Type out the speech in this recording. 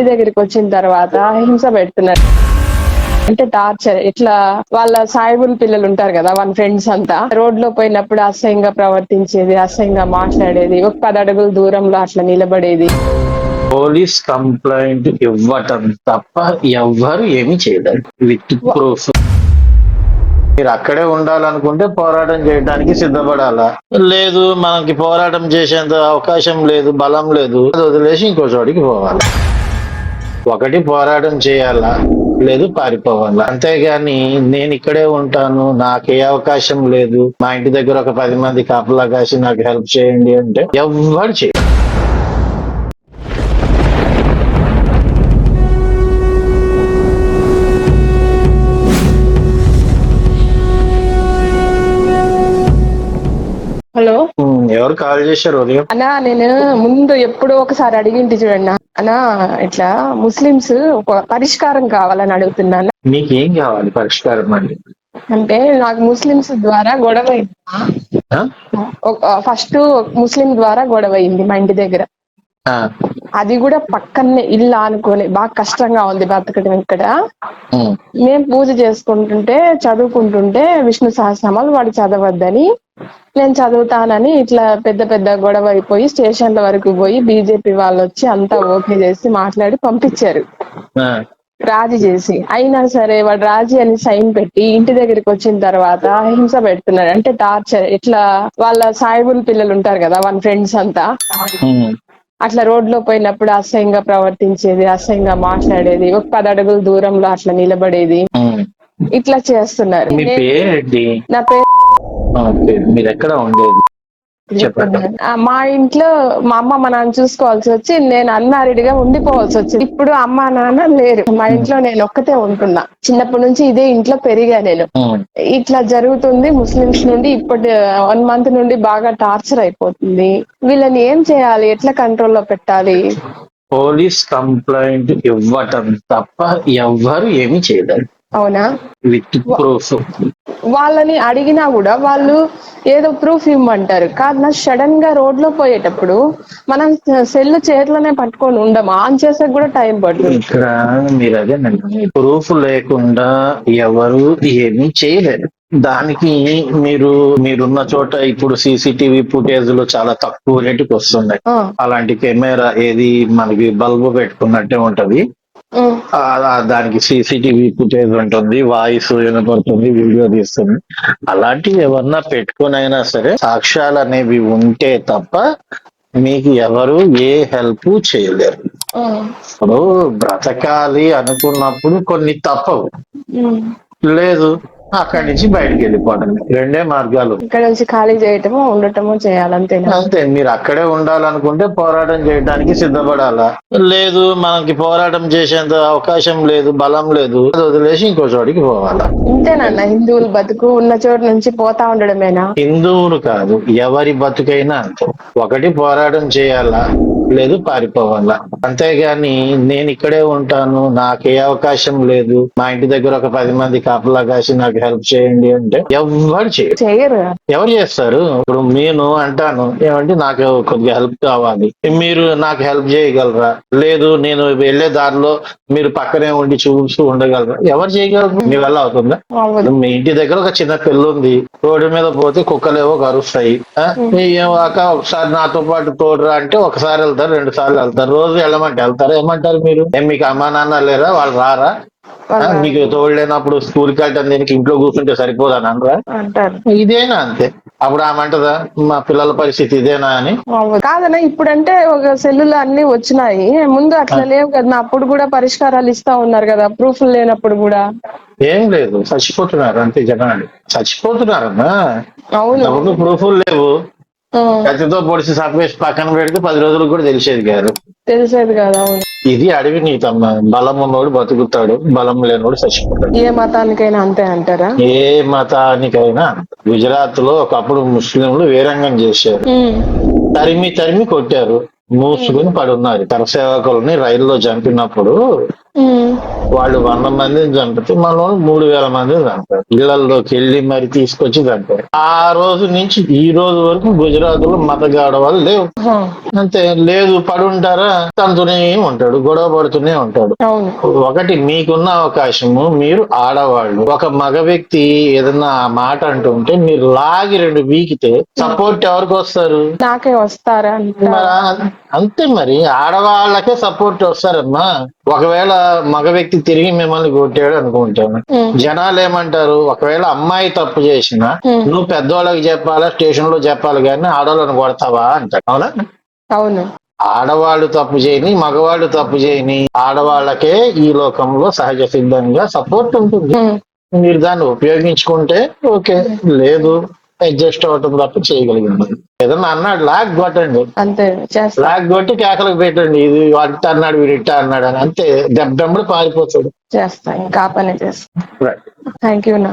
ఇంటి దగ్గరికి వచ్చిన తర్వాత హింస పెడుతున్నారు. అంటే టార్చర్ ఇట్లా వాళ్ళ సాయిబుల్ పిల్లలు ఉంటారు కదా వాళ్ళ ఫ్రెండ్స్ అంతా. రోడ్లో పోయినప్పుడు అసహ్యంగా ప్రవర్తించేది అసహ్యంగా మాట్లాడేది ఒక పది అడుగుల దూరంలో అట్లా నిలబడేది. పోలీస్ కంప్లైంట్ ఇవ్వటం తప్ప ఎవ్వరు ఏమి చేయలేదు విత్ ప్రూఫ్. మీరు అక్కడే ఉండాలనుకుంటే పోరాటం చేయడానికి సిద్ధపడాలా? లేదు మనకి పోరాటం చేసేంత అవకాశం లేదు బలం లేదు. వదిలేసి ఇంకో చోటికి పోవాలి. ఒకటి పోరాటం చేయాలా? లేదు పారిపోవాలా? అంతేగాని నేను ఇక్కడే ఉంటాను నాకే అవకాశం లేదు. మా ఇంటి దగ్గర ఒక పది మంది కాపలా కాసి నాకు హెల్ప్ చేయండి అంటే ఎవ్వరు చేయాలి ఎవరు కాల్ చేశారు ఉదయం? అన్నా నేను ముందు ఎప్పుడో ఒకసారి అడిగింటి చూడండి అన్నా ఇట్లా ముస్లిమ్స్ ఒక పరిష్కారం కావాలని అడుగుతున్నాను మీకు ఏం కావాలి పరిష్కారం అండి అంటే నాకు ముస్లిమ్స్ ద్వారా గొడవ అయింది ఆ? ఫస్ట్ ముస్లిం ద్వారా గొడవ అయింది మా ఇంటి దగ్గర. ఆ, అది కూడా పక్కనే ఇల్లు ఆనుకొని బాగా కష్టంగా ఉంది బతకడం ఇక్కడ. ఉమ్, మేము పూజ చేసుకుంటుంటే చదువుకుంటుంటే విష్ణు సహస్రనామాలు వాడు చదవద్దని నేను చదువుతానని ఇట్లా పెద్ద పెద్ద గొడవ అయిపోయి స్టేషన్ల వరకు పోయి బీజేపీ వాళ్ళు వచ్చి అంతా ఓకే చేసి మాట్లాడి పంపించారు. రాజీ చేసి. అయినా సరే వాడు రాజీ అని సైన్ పెట్టి ఇంటి దగ్గరికి వచ్చిన తర్వాత హింస పెడుతున్నాడు. అంటే టార్చర్ ఇట్లా వాళ్ళ సాయిబుల్ పిల్లలు ఉంటారు కదా వాళ్ళ ఫ్రెండ్స్ అంతా. అట్లా రోడ్లో పోయినప్పుడు అసహ్యంగా ప్రవర్తించేది అసహ్యంగా మాట్లాడేది ఒక పది అడుగుల దూరంలో అట్లా నిలబడేది. ఇట్లా చేస్తున్నారు. నా పేరు మీరు ఎక్కడ ఉండేది? మా ఇంట్లో మా అమ్మ మా నాన్న చూసుకోవాల్సి వచ్చి నేను అన్మ్యారీడ్గా ఉండిపోవాల్సి వచ్చింది. ఇప్పుడు అమ్మ నాన్న లేరు. మా ఇంట్లో నేను ఒక్కతే ఉంటున్నా. చిన్నప్పటి నుంచి ఇదే ఇంట్లో పెరిగా నేను. ఇట్లా జరుగుతుంది. ముస్లిమ్స్ నుండి ఇప్పటి వన్ మంత్ నుండి బాగా టార్చర్ అయిపోతుంది. వీళ్ళని ఏం చేయాలి? ఎట్లా కంట్రోల్లో పెట్టాలి? పోలీస్ కంప్లైంట్ ఇవ్వటం తప్ప ఎవ్వరు ఏమీ చేయలేరు. అవునా? With proof. వాళ్ళని అడిగినా కూడా వాళ్ళు ఏదో ప్రూఫ్ ఇవ్వమంటారు కాదు సడన్గా రోడ్లో పోయేటప్పుడు మనం సెల్ చేతిలోనే పట్టుకొని ఉండము ఆన్ చేసే కూడా టైం పడుతుంది. ఇక్కడ మీరు అదేనండి ప్రూఫ్ లేకుండా ఎవరు ఏమీ చేయలేరు. దానికి మీరు మీరున్న చోట ఇప్పుడు సీసీటీవీ ఫుటేజ్లో చాలా తక్కువ రేటుకి వస్తున్నాయి అలాంటి కెమెరా ఏది మనకి బల్బు పెట్టుకున్నట్టే ఉంటది. దానికి సీసీటీవీ ఫుటేజ్ ఉంటుంది వాయిస్ వినపడుతుంది వీడియో తీస్తుంది. అలాంటివి ఎవరన్నా పెట్టుకుని అయినా సరే సాక్ష్యాలు అనేవి ఉంటే తప్ప మీకు ఎవరు ఏ హెల్ప్ చేయలేరు. ఇప్పుడు బ్రతకాలి అనుకున్నప్పుడు కొన్ని తప్పవు. లేదు. అక్కడి నుంచి బయటికి వెళ్ళిపోవడం. రెండే మార్గాలు. ఇక్కడ నుంచి ఖాళీ చేయటము ఉండటము చేయాలంతేనా? అంతే మీరు అక్కడే ఉండాలనుకుంటే పోరాటం చేయడానికి సిద్ధపడాలా? లేదు మనకి పోరాటం చేసేంత అవకాశం లేదు బలం లేదు. వదిలేసి ఇంకో చోటికి పోవాలా? ఇంతేనన్న హిందువులు బతుకు ఉన్న చోటు నుంచి పోతా ఉండడమేనా? హిందువులు కాదు ఎవరి బతుకైనా అంతే. ఒకటి పోరాటం చేయాలా? లేదు పారిపోవాలా. అంతేగాని నేను ఇక్కడే ఉంటాను నాకు ఏ అవకాశం లేదు. మా ఇంటి దగ్గర ఒక పది మంది కాపలా కాసి నాకు హెల్ప్ చేయండి అంటే ఎవ్వరు చేయరు. ఎవరు చేస్తారు? ఇప్పుడు నేను అంటాను ఏమంటే నాకు కొద్దిగా హెల్ప్ కావాలి. మీరు నాకు హెల్ప్ చేయగలరా? లేదు నేను వెళ్ళే దారిలో మీరు పక్కనే ఉండి చూస్తూ ఉండగలరా? ఎవరు చేయగలరు? మీ వల్ల అవుతుందా? మీ ఇంటి దగ్గర ఒక చిన్న పిల్ల ఉంది రోడ్డు మీద పోతే కుక్కలేవో కరుస్తాయి. అక్క ఒకసారి నాతో పాటు తోడురా అంటే ఒకసారి వెళ్తారు రెండు సార్లు వెళ్తారు. రోజు వెళ్ళమంటే వెళ్తారు? ఏమంటారు మీరు? ఏం మీకు అమ్మా నాన్న లేరా? వాళ్ళు రారా? మీకు తోడు లేనప్పుడు స్కూల్కి వెళ్ళటం దీనికి ఇంట్లో కూర్చుంటే సరిపోదని అనరా? అంటారు. ఇదేనా అంతే? అప్పుడు ఆమంటదా మా పిల్లల పరిస్థితి ఇదేనా అని. కాదన్న ఇప్పుడంటే ఒక సెల్లులు అన్ని వచ్చినాయి. ముందు అట్లా లేవు కదా అప్పుడు కూడా పరిష్కారాలు ఇస్తా ఉన్నారు కదా ప్రూఫ్ లేనప్పుడు కూడా. ఏం లేదు చచ్చిపోతున్నారు అంతే జనాలు. చచ్చిపోతున్నారమ్మా అవును. ప్రూఫ్లు లేవు. కత్తితో పొడిచి సపేసి పక్కన పెడితే పది రోజులకు కూడా తెలిసేది కాదు. తెలిసేది కదా ఇది అడవి నీతమ్మ. బలం ఉన్నోడు బతుకుతాడు బలం లేనోడు చచ్చిపోతాడు. ఏ మతానికైనా అంతే అంటారా? ఏ మతానికైనా గుజరాత్లో ఒకప్పుడు ముస్లింలు వీరంగం చేశారు? తరిమి తరిమి కొట్టారు. మూసుకుని పడున్నారు. కరసేవకుల్ని రైల్లో చంపినప్పుడు వాళ్ళు వంద మందిని చంపితే మనం మూడు వేల మందిని చంపారు. ఇళ్ళలోకి వెళ్ళి మరి తీసుకొచ్చి చంపారు. ఆ రోజు నుంచి ఈ రోజు వరకు గుజరాత్లో మతగాడ వాళ్ళు లేవు అంతే లేదు పడుంటారా? తంతునే ఉంటాడు గొడవ పడుతూనే ఉంటాడు. ఒకటి మీకున్న అవకాశము మీరు ఆడవాళ్ళు. ఒక మగ వ్యక్తి ఏదన్నా ఆ మాట అంటుంటే మీరు లాగి రెండు వీకితే సపోర్ట్ ఎవరికి వస్తారు? నాకే వస్తారా అంతే మరి ఆడవాళ్ళకే సపోర్ట్ వస్తారమ్మా. ఒకవేళ మగ వ్యక్తి తిరిగి మిమ్మల్ని కొట్టాడు అనుకుంటాను. జనాలు ఏమంటారు? ఒకవేళ అమ్మాయి తప్పు చేసినా నువ్వు పెద్దవాళ్ళకి చెప్పాలా స్టేషన్లో చెప్పాలి కానీ ఆడవాళ్ళని కొడతావా అంటారు. అవునా? అవును. ఆడవాళ్ళు తప్పు చేయని మగవాళ్ళు తప్పు చేయని ఆడవాళ్ళకే ఈ లోకంలో సహజ సిద్ధంగా సపోర్ట్ ఉంటుంది. మీరు దాన్ని ఉపయోగించుకుంటే ఓకే. లేదు. అడ్జస్ట్ అవటం తప్ప చేయగలిగింది. ఏదన్నా అన్నాడు లాగ్ కొట్టండి. అంతే చేస్తా. లాగ్ కొట్టి కేకలకు పెట్టండి ఇది వాటి అన్నాడు వీడు ఇట్ట అన్నాడు అని. అంతే దెబ్బెంబడి పారిపోతాడు. చేస్తా ఇంకా పని చేస్తా. థ్యాంక్ యూ నా